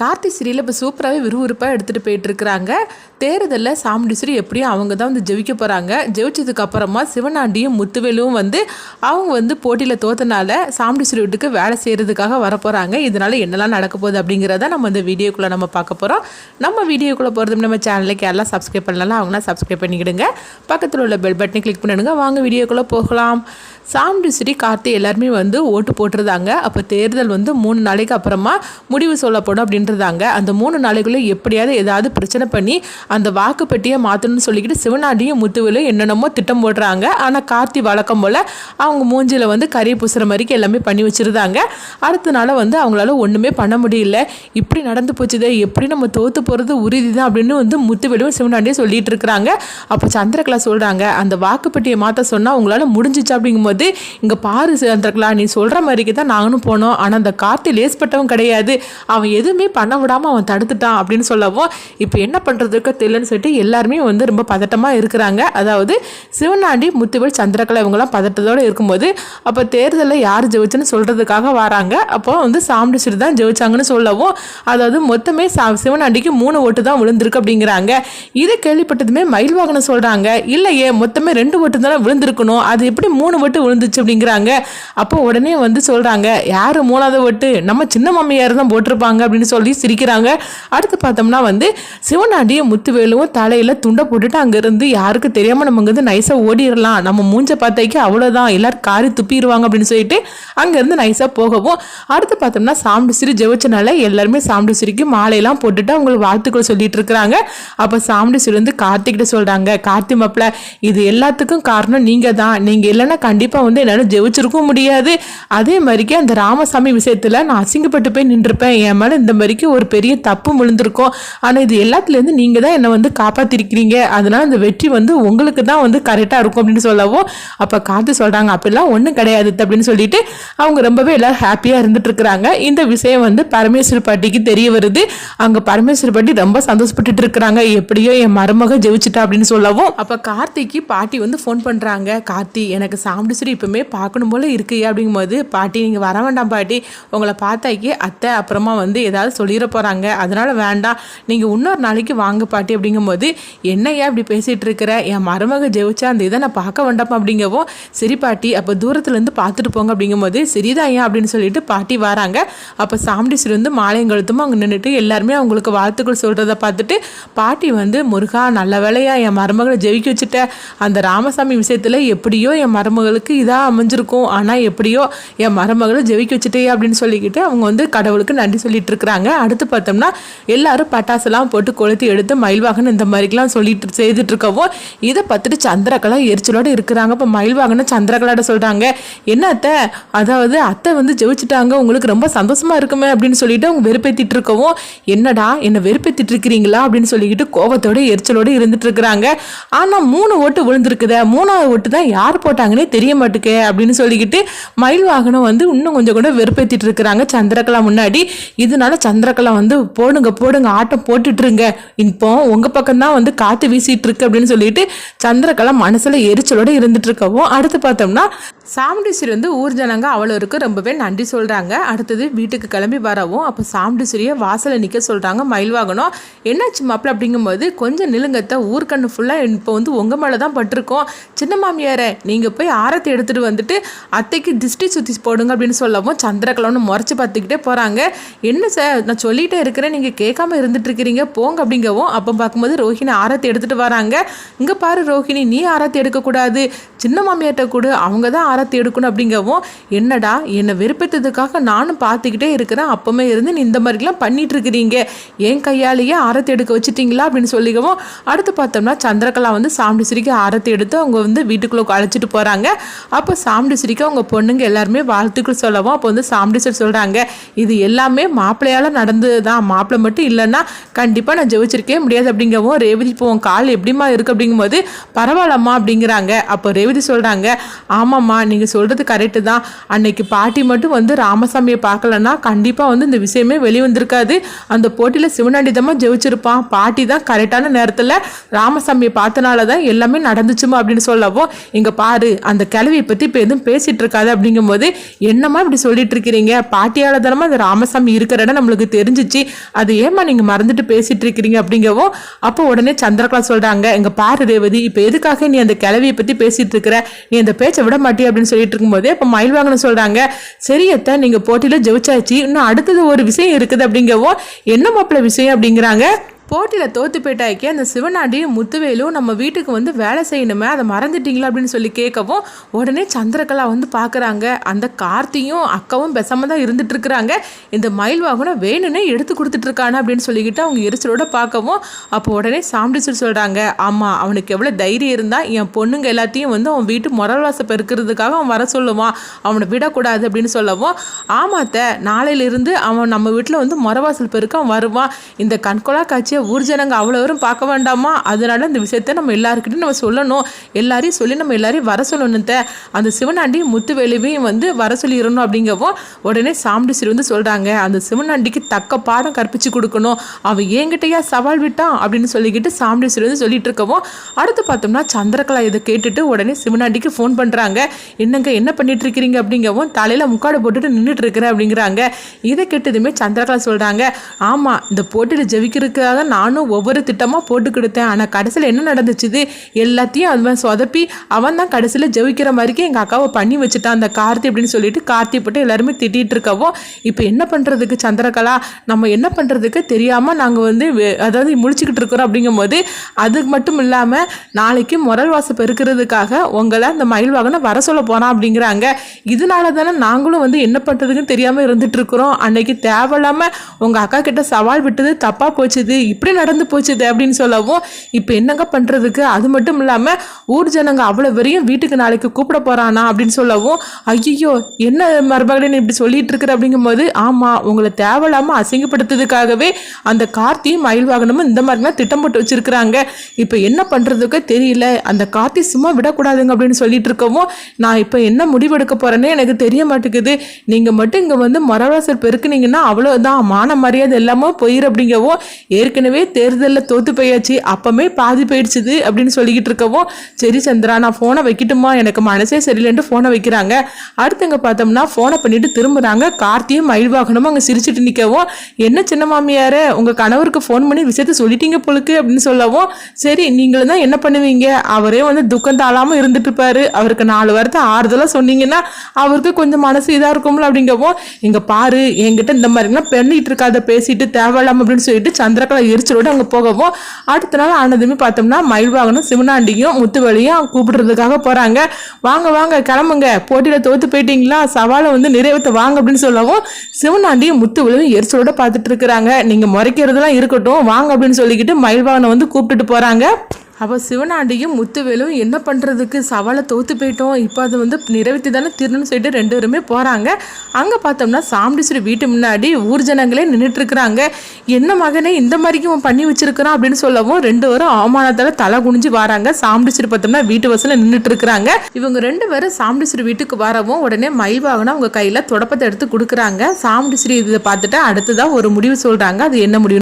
Karthi serial இப்போ சூப்பராகவே விறுவிறுப்பாக எடுத்துகிட்டு போயிட்டுருக்குறாங்க. தேர்தலில் சாமுண்டீஸ்வரி எப்படியும் அவங்க தான் வந்து ஜெயிக்க போகிறாங்க ஜெயிச்சதுக்கப்புறமா சிவனாண்டியும் முத்துவேலும் வந்து அவங்க வந்து போட்டியில் தோத்தனால சாமுண்டீஸ்வரி வீட்டுக்கு வேலை செய்கிறதுக்காக வரப்போகிறாங்க இதனால் என்னெல்லாம் நடக்க போகுது அப்படிங்கிறத நம்ம இந்த வீடியோக்குள்ளே நம்ம பார்க்க போகிறோம் நம்ம வீடியோக்குள்ளே போகிறது நம்ம சேனலுக்கு யாரெல்லாம் சப்ஸ்கிரைப் பண்ணலாம் அவங்களாம் சப்ஸ்கிரைப் பண்ணிக்கிடுங்க. பக்கத்தில் உள்ள பெல் பட்டனை கிளிக் பண்ணிடுங்க. வாங்க வீடியோக்குள்ளே போகலாம். சாமுண்டீஸ்வரி கார்த்தி எல்லாருமே வந்து ஓட்டு போட்டிருந்தாங்க. அப்போ தேர்தல் வந்து மூணு நாளைக்கு அப்புறமா முடிவு சொல்லப்படும் அப்படின்றதாங்க அந்த மூணு நாளைக்குள்ளே எப்படியாவது ஏதாவது பிரச்சனை பண்ணி அந்த வாக்குப்பெட்டியை மாற்றணும்னு சொல்லிக்கிட்டு சிவனாண்டியும் முத்துவிலும் என்னென்னமோ திட்டம் போடுறாங்க. ஆனால் கார்த்தி வழக்கம் போல் அவங்க மூஞ்சியில் வந்து கறி பூசுகிற மாதிரிக்கு எல்லாமே பண்ணி வச்சுருந்தாங்க. அடுத்த நாள் வந்து அவங்களால ஒன்றுமே பண்ண முடியல. இப்படி நடந்து போச்சுதே எப்படி நம்ம தோற்று போகிறது உறுதி தான் அப்படின்னு வந்து முத்துவிலும் சிவனாண்டியும் சொல்லிட்டு இருக்கிறாங்க. அப்போ சந்திரகலா சொல்கிறாங்க அந்த வாக்குப்பெட்டியை மாற்ற சொன்னால் உங்களால் முடிஞ்சிச்சு அப்படிங்கும்போது இங்கே பாரு சந்திரகலா நீ சொல்கிற மாதிரிக்கு தான் நானும் போனோம். ஆனால் அந்த கார்த்தி லேஸ்பட்டவன் கிடையாது. அவன் எதுவுமே பண்ண விடாமல் அவன் தடுத்துட்டான் அப்படின்னு சொல்லவும் இப்போ என்ன பண்ணுறதுக்கு தெரியலன்னு சொல்லிட்டு எல்லாருமே வந்து ரொம்ப பதட்டமாக இருக்கிறாங்க. அதாவது சிவனாண்டி முத்துவேல் சந்திரகலா இவங்கெல்லாம் பதட்டத்தோடு இருக்கும்போது அப்போ தேர்தலில் யார் ஜெயிச்சுன்னு சொல்கிறதுக்காக வராங்க. அப்போ வந்து சாம்பிடிச்சிட்டு தான் ஜெயிச்சாங்கன்னு சொல்லவும் அதாவது மொத்தமே சா சிவனாண்டிக்கு மூணு ஓட்டு தான் விழுந்திருக்கு அப்படிங்கிறாங்க. இதை கேள்விப்பட்டதுமே மயில் வாகனம் சொல்கிறாங்க இல்லையே மொத்தமே ரெண்டு ஓட்டு தானே விழுந்திருக்கணும். அது எப்படி மூணு ஓட்டு விழுந்துச்சு அப்படிங்கிறாங்க. அப்போ உடனே வந்து சொல்கிறாங்க யார் மூணாவது ஓட்டு நம்ம சின்ன மாமியார் தான் போட்டிருப்பாங்க அப்படின்னு சொல்லி சிரிக்கிறாங்க. அடுத்து பார்த்தோம்னா வந்து சிவனாண்டியும் முத்துவேலுவும் தலையில் துண்டை போட்டுட்டு அங்கேருந்து யாருக்கு தெரியாமல் நம்ம இங்கேருந்து நைஸாக ஓடிடலாம். நம்ம மூஞ்ச பார்த்தைக்கு அவ்வளோதான் எல்லோரும் காரி துப்பிடுவாங்க அப்படின்னு சொல்லிட்டு அங்கேருந்து நைஸாக போகவும். அடுத்து பார்த்தோம்னா சாமுண்டிசிரி ஜெயிச்சனால எல்லாருமே சாமுண்டிசிரிக்கு மாலையெல்லாம் போட்டுட்டு அவங்களுக்கு வாழ்த்துக்கள் சொல்லிட்டு இருக்கிறாங்க. அப்போ சாமுண்டிசிரி வந்து கார்த்திகிட்ட சொல்கிறாங்க கார்த்தி மாப்பிள்ள இது எல்லாத்துக்கும் காரணம் நீங்கள் தான் நீங்கள் இல்லைன்னா கண்டிப்பாக வந்து என்னால் ஜெயிச்சிருக்கவும் முடியாது. அதே மாதிரிக்கு அந்த ராமசாமி விஷயத்தில் நான் அசிங்கப்பட்டு போய் நின்றுருப்பேன் என் மேலே இந்த மாதிரிக்கு ஒரு பெரிய தப்பு விழுந்திருக்கும். ஆனால் இது எல்லாத்துலேருந்து நீங்கள் தான் என்னை வந்து காப்பாற்றிருக்கிறீங்க அதனால் அந்த வெற்றி வந்து உங்களுக்கு தான் வந்து கரெக்டாக இருக்கும் அப்படின்னு சொல்லவும் அப்போ காத்து சொல்கிறாங்க அப்படிலாம் ஒன்றும் கிடையாது அப்படின்னு சொல்லிட்டு அவங்க ரொம்பவே எல்லோரும் ஹாப்பியாக இருந்துட்டு இருக்கிறாங்க. இந்த விஷயம் வந்து பரமேஸ்வரி பாட்டிக்கு தெரிய வருது. அங்கே பரமேஸ்வர் பாட்டி ரொம்ப சந்தோஷப்பட்டுட்டு இருக்கிறாங்க. எப்படியோ என் மருமக ஜெயிச்சிட்டா அப்படின்னு சொல்லவும் அப்போ கார்த்திக்கு பாட்டி வந்து ஃபோன் பண்ணுறாங்க கார்த்தி எனக்கு சாமுண்டிஸ்வரி இப்பவுமே பார்க்கணும் போல இருக்கு அப்படிங்கும்போது பாட்டி நீங்கள் வர வேண்டாம் பாட்டி. உங்களை பார்த்தாக்கி அத்தை அப்புறமா வந்து ஏதாவது சொல்லிட போகிறாங்க அதனால் வேண்டாம். நீங்கள் இன்னொரு நாளைக்கு வாங்க பாட்டி. அப்படிங்கும்போது என்னையா இப்படி பேசிகிட்டு இருக்கிற? என் மருமக ஜெயிச்சா அந்த இதை நான் பார்க்க வேண்டாம் அப்படிங்கவும் சரி பாட்டி அப்போ தூரத்துலேருந்து பார்த்துட்டு போங்க அப்படிங்கும்போது சரிதான் ஏன்? அப்படின்னு சொல்லிட்டு பாட்டி வராங்க. அப்போ சாமுண்டீஸ்வரி வந்து மாலையங்கழுத்தும் அங்கே நின்றுட்டு எல்லாருமே அவங்களுக்கு வாழ்த்துக்கள் சொல்கிறத பார்த்துட்டு பாட்டி வந்து முருகா நல்ல வேலையாக என் மருமகளை ஜெயிக்க வச்சுட்ட. அந்த ராமசாமி விஷயத்தில் எப்படியோ என் மருமகளுக்கு இதாக அமைஞ்சிருக்கும். ஆனால் எப்படியோ என் மருமகளை ஜெயிக்க வச்சுட்டே அப்படின்னு சொல்லிக்கிட்டு அவங்க வந்து கடவுளுக்கு நன்றி சொல்லிட்டு இருக்கிறாங்க. அடுத்து பார்த்தோம்னா எல்லாரும் பட்டாசுலாம் போட்டு கொளுத்தி எடுத்து மயில்வாகனம் இந்த மாதிரிலாம் சொல்லிட்டு செய்துட்டு இருக்கவும் இதை பார்த்துட்டு சந்திரகலா எரிச்சலோடு இருக்கிறாங்க. இப்போ மயில்வாகனை சந்திரகலாட சொல்கிறாங்க என்ன அத்தை? அதாவது அத்தை வந்து ஜெயிச்சிட்டாங்க உங்களுக்கு ரொம்ப சந்தோஷமா இருக்குமே அப்படின்னு சொல்லிட்டு அவங்க வெறுப்பேத்திட்டு இருக்கவும் என்னடா என்னை வெறுப்பேத்திட்டு இருக்கிறீங்களா? அப்படின்னு சொல்லிக்கிட்டு கோபத்தோட எரிச்சலோடு இருந்துட்டு இருக்கிறாங்க. ஆனால் மூணு ஓட்டு விழுந்திருக்குதே. மூணாவது ஓட்டு தான் யார் போட்டாங்கன்னே தெரிய மாட்டுக்கே அப்படின்னு சொல்லிக்கிட்டு மயில் வாகனம் வந்து இன்னும் கொஞ்சம் கூட வெறுப்பேற்றிட்டு இருக்கிறாங்க. சந்திரகலா முன்னாடி இதனால சந்திரகலா வந்து போடுங்க போடுங்க ஆட்டம் போட்டுட்டுருங்க. இப்போ உங்க பக்கம் தான் வந்து காத்து வீசிட்டு இருக்கு அப்படின்னு சொல்லிட்டு சந்திரகலா மனசுல எரிச்சலோட இருந்துட்டு இருக்கவும் அடுத்து பார்த்தோம்னா சாமுண்டீஸ்வரி வந்து ஊர் ஜனங்க அவளருக்கு ரொம்பவே நன்றி சொல்கிறாங்க அடுத்தது வீட்டுக்கு கிளம்பி வரவும் அப்போ சாமுண்டீஸ்வரியை வாசலில் நிற்க சொல்கிறாங்க மயில் வாகனம் என்னாச்சு மாப்பிள்ள அப்படிங்கும்போது கொஞ்சம் நிலுங்கத்தை ஊர்க்கண்ணு ஃபுல்லாக இப்போ வந்து உங்கள் மேலே தான் பட்டிருக்கோம். சின்ன மாமியாரை நீங்கள் போய் ஆரத்தை எடுத்துகிட்டு வந்துட்டு அத்தைக்கு திஷ்டி சுற்றி போடுங்க அப்படின்னு சொல்லவும் சந்திரகலன்னு முறைச்சி பார்த்துக்கிட்டே போகிறாங்க என்ன சார் நான் சொல்லிகிட்டே இருக்கிறேன் நீங்கள் கேட்காம இருந்துட்டு இருக்கிறீங்க போங்க அப்படிங்கவும் அப்போ பார்க்கும்போது ரோஹிணி ஆரத்தை எடுத்துகிட்டு வராங்க. இங்கே பாரு ரோஹிணி நீ ஆரத்தை எடுக்கக்கூடாது. சின்ன மாமியார்கிட்ட கூட அவங்க தான் ஆரத்தி எடுக்கணும் அப்படிங்கவும் என்னடா என்னை வெறுப்பேற்றதுக்காக நானும் பார்த்துக்கிட்டே இருக்கிறேன் அப்போமே இருந்து நீ இந்த மாதிரிலாம் பண்ணிட்டு இருக்கிறீங்க என் கையாலேயே ஆரத்தி எடுக்க வச்சுட்டீங்களா அப்படின்னு சொல்லிக்கவும் அடுத்து பார்த்தோம்னா சந்திரகலா வந்து சாமுண்டிஸ்வரிக்கு ஆரத்தி எடுத்து அவங்க வந்து வீட்டுக்குள்ளே அழைச்சிட்டு போகிறாங்க அப்போ சாமுண்டிஸ்வரிக்கு அவங்க பொண்ணுங்க எல்லாருமே வாழ்த்துக்கள் சொல்லவும் அப்போ வந்து சாமுண்டிஸ்வரி சொல்கிறாங்க இது எல்லாமே மாப்பிள்ளையால் நடந்தது தான் மாப்பிள்ளை மட்டும் இல்லைன்னா கண்டிப்பாக நான் ஜெயிச்சிருக்கே முடியாது அப்படிங்கவும் ரேவதி இப்போ உன் கால் எப்படிம்மா இருக்குது அப்படிங்கும்போது பரவாயில்லம்மா அப்படிங்கிறாங்க. அப்போ ரேவதி சொல்கிறாங்க ஆமாம்மா நீங்கள் சொல்கிறது கரெக்டு தான். அன்னைக்கு பாட்டி மட்டும் வந்து ராமசாமியை பார்க்கலன்னா கண்டிப்பாக வந்து இந்த விஷயமே வெளிவந்திருக்காது. அந்த போட்டியில் சிவனாண்டிதமாக ஜெயிச்சிருப்பான். பாட்டி தான் கரெக்டான நேரத்தில் ராமசாமியை பார்த்தனால தான் எல்லாமே நடந்துச்சுமா அப்படின்னு சொல்லவும் இங்கே பாரு அந்த கிழவியை பற்றி இப்போ எதுவும் பேசிகிட்டு இருக்காது அப்படிங்கும்போது என்னம்மா இப்படி சொல்லிட்டு இருக்கிறீங்க? பாட்டியால் தானமா அந்த ராமசாமி இருக்கிற இடம் நம்மளுக்கு தெரிஞ்சிச்சு. அது ஏமா நீங்கள் மறந்துட்டு பேசிகிட்டு இருக்கிறீங்க? அப்படிங்கவும் அப்போ உடனே சந்திரகலா சொல்கிறாங்க இங்கே பாரு ரேவதி இப்போ எதுக்காக நீ அந்த கிழவியை பற்றி பேசிகிட்டு இருக்கிற? நீ அந்த பேச்சை விட மாட்டியா? அப்படின்னு சொல்லிட்டு இருக்கும்போதே இப்போ மயில் வாங்கணும் சொல்கிறாங்க சரியத்த நீங்கள் போட்டியில் ஜெயிச்சாச்சு. இன்னும் அடுத்தது ஒரு விஷயம் இருக்குது அப்படிங்கவும் என்ன மாப்பிள்ள விஷயம் அப்படிங்கிறாங்க? போட்டியில் தோற்று போயிட்டாக்கி அந்த சிவனாண்டியும் முத்துவேலும் நம்ம வீட்டுக்கு வந்து வேலை செய்யணுமே அதை மறந்துட்டீங்களா அப்படின்னு சொல்லி கேட்கவும் உடனே சந்திரகலா வந்து பார்க்குறாங்க. அந்த கார்த்தியும் அக்காவும் பெசாம தான் இருந்துட்டுருக்குறாங்க இந்த மயில் வாகனம் வேணும்னே எடுத்து கொடுத்துட்ருக்கானா அப்படின்னு சொல்லிக்கிட்டு அவங்க எரிச்சலோட பார்க்கவும் அப்போ உடனே சாம்பிடிச்சர் சொல்கிறாங்க ஆமாம் அவனுக்கு எவ்வளோ தைரியம் இருந்தால் என் பொண்ணுங்க எல்லாத்தையும் வந்து அவன் வீட்டு முரல்வாசை பெருக்கிறதுக்காக அவன் வர சொல்லுவான். அவனை விடக்கூடாது அப்படின்னு சொல்லவும் ஆமாத்த நாளையிலிருந்து அவன் நம்ம வீட்டில் வந்து முறவாசல் பெருக்க அவன் வருவான். இந்த கண்கொலா காட்சியை ஊர் ஜனங்க அவ்வளோ வரும் பார்க்க வேண்டாமா? அதனால இந்த விஷயத்த நம்ம எல்லாருக்கிட்டையும் நம்ம சொல்லணும். எல்லாரையும் சொல்லி நம்ம எல்லாரையும் வர சொல்லணுன்த அந்த சிவனாண்டி முத்துவேலுவையும் வந்து வர சொல்லிடணும் அப்படிங்கவும் உடனே சாம்பிடிசிரி வந்து சொல்கிறாங்க அந்த சிவனாண்டிக்கு தக்க பாடம் கற்பிச்சு கொடுக்கணும். அவன் என்கிட்டயா சவால் விட்டான் அப்படின்னு சொல்லிக்கிட்டு சாம்பிடிசிரி வந்து சொல்லிட்டு இருக்கவும் அடுத்து பார்த்தோம்னா சந்திரகலா இதை கேட்டுட்டு உடனே சிவனாண்டிக்கு ஃபோன் பண்ணுறாங்க என்னங்க என்ன பண்ணிட்டு இருக்கிறீங்க அப்படிங்கவும் தலையில் முக்காடு போட்டுட்டு நின்றுட்டு இருக்கிறேன் அப்படிங்கிறாங்க. இதை கேட்டதுமே சந்திரகலா சொல்கிறாங்க ஆமாம் இந்த போட்டியில் ஜெயிக்கிறதுக்காக நானும் ஒவ்வொரு திட்டமாக போட்டு கொடுத்தேன். ஆனால் கடைசியில் என்ன நடந்துச்சுது? எல்லாத்தையும் அவன் சொதப்பி அவன் தான் கடைசியில் ஜெயிக்கிற மாதிரிக்கு எங்கள் அக்காவை பண்ணி வச்சுட்டான். அந்த கார்த்தி அப்படின்னு சொல்லிட்டு கார்த்தி போட்டு எல்லாருமே திட்டிகிட்டு இருக்கவும் இப்போ என்ன பண்ணுறதுக்கு சந்திரகலா? நம்ம என்ன பண்ணுறதுக்கு தெரியாமல் நாங்கள் வந்து அதாவது முழிச்சுக்கிட்டு இருக்கிறோம் அப்படிங்கும்போது அது மட்டும் இல்லாமல் நாளைக்கு முரல் வாசம் பெருக்கிறதுக்காக உங்களை அந்த மயில் வாகனம் வர சொல்ல போகிறான் அப்படிங்கிறாங்க. இதனால தானே நாங்களும் வந்து என்ன பண்ணுறதுக்குன்னு தெரியாமல் இருந்துட்டு இருக்கிறோம். அன்னைக்கு தேவையில்லாமல் உங்கள் அக்கா கிட்ட சவால் விட்டது தப்பாக போச்சுது. இப்படி நடந்து போச்சுது அப்படின்னு சொல்லவும் இப்போ என்னங்க பண்ணுறதுக்கு அது மட்டும் இல்லாமல் ஊர் ஜனங்க அவ்வளோ வரையும் வீட்டுக்கு நாளைக்கு கூப்பிட போகிறானா அப்படின்னு சொல்லவும் ஐயோ என்ன மறுபடியும் நீ இப்படி சொல்லிட்டு இருக்கிற அப்படிங்கும்போது ஆமாம் உங்களை தேவையில்லாமல் அசிங்கப்படுத்துறதுக்காகவே அந்த கார்த்தியும் மயில் வாகனமும் இந்த மாதிரிலாம் திட்டம் போட்டு வச்சுருக்குறாங்க. இப்போ என்ன பண்ணுறதுக்கோ தெரியல. அந்த கார்த்தி சும்மா விடக்கூடாதுங்க அப்படின்னு சொல்லிட்டு இருக்கவும் நான் இப்போ என்ன முடிவெடுக்க போகிறேன்னு எனக்கு தெரிய மாட்டேங்குது. நீங்கள் மட்டும் இங்கே வந்து மரவாசர் பெருக்குனீங்கன்னா அவ்வளோதான் மான மரியாதை எல்லாமே போயிரு அப்படிங்கவும் ஏற்கனவே தேர்தலில் தோத்து போயாச்சு. அப்பமே பாதி போயிடுச்சுது அப்படின்னு சொல்லிக்கிட்டு இருக்கவும் சரி சந்திரா நான் ஃபோனை வைக்கட்டுமா? எனக்கு மனசே சரியில்லைன்ட்டு ஃபோனை வைக்கிறாங்க. அடுத்தவங்க பார்த்தோம்னா ஃபோனை பண்ணிட்டு திரும்புகிறாங்க கார்த்தியும் மயில் வாகனமும் அங்கே சிரிச்சிட்டு நிற்கவும் என்ன சின்ன மாமியார் உங்கள் கணவருக்கு ஃபோன் பண்ணி விஷயத்த சொல்லிட்டீங்க பொழுக்கு அப்படின்னு சொல்லவும் சரி நீங்களும் தான் என்ன பண்ணுவீங்க? அவரே வந்து துக்கம் தாழாமல் இருந்துட்டு இருப்பாரு. அவருக்கு நாலு வாரத்தை ஆறுதலாக சொன்னீங்கன்னா அவருக்கு கொஞ்சம் மனசு இதாக இருக்கும்ல அப்படிங்கவும் இங்கே பாரு என்கிட்ட இந்த மாதிரிலாம் பண்ணிட்டு இருக்காத பேசிட்டு தேவையில்லாமல் அப்படின்னு சொல்லிட்டு சந்திரகலா எரிச்சலோடு அங்கே போகவும். அடுத்த நாள் ஆனதுமே பார்த்தோம்னா மயில்வாகனும் சிவனாண்டியும் முத்துவலியும் கூப்பிடுறதுக்காக போகிறாங்க வாங்க வாங்க கிளம்புங்க. போட்டியில் தோற்று போயிட்டீங்களா? சவாலை வந்து நிறைவேற்ற வாங்க அப்படின்னு சொல்லவும் சிவனாண்டியும் முத்துவலியும் எரிச்சலோட பார்த்துட்டு இருக்கிறாங்க. நீங்கள் முறைக்கிறதுலாம் இருக்கட்டும். வாங்க அப்படின்னு சொல்லிக்கிட்டு மயில் வாகனம் வந்து கூப்பிட்டுட்டு போகிறாங்க அப்போ சிவனாண்டியும் முத்துவேலும் என்ன பண்ணுறதுக்கு சவாலை தோத்து போயிட்டோம். இப்போ அது வந்து நிறைவேற்றி தானே தீரணும்னு சொல்லிட்டு ரெண்டு பேருமே போகிறாங்க அங்கே பார்த்தோம்னா சாமுண்டீஸ்வரி வீட்டு முன்னாடி ஊர் ஜனங்களே நின்றுட்டுருக்குறாங்க என்ன மகனே இந்த மாதிரிக்கு அவன் பண்ணி வச்சிருக்கிறான் அப்படின்னு சொல்லவும் ரெண்டு பேரும் அவமானத்தால் தலை குனிஞ்சு வராங்க. சாமுண்டீஸ்வரி பார்த்தோம்னா வீட்டு வசதியில் நின்றுட்டுருக்குறாங்க இவங்க ரெண்டு பேரும் சாமுண்டீஸ்வரி வீட்டுக்கு வரவும் உடனே மயில் வாகனம் அவங்க கையில் தொடப்பத்தை எடுத்து கொடுக்குறாங்க. சாமுண்டீஸ்வரி இதை பார்த்துட்டு அடுத்ததான் ஒரு முடிவு சொல்கிறாங்க அது என்ன முடிவு?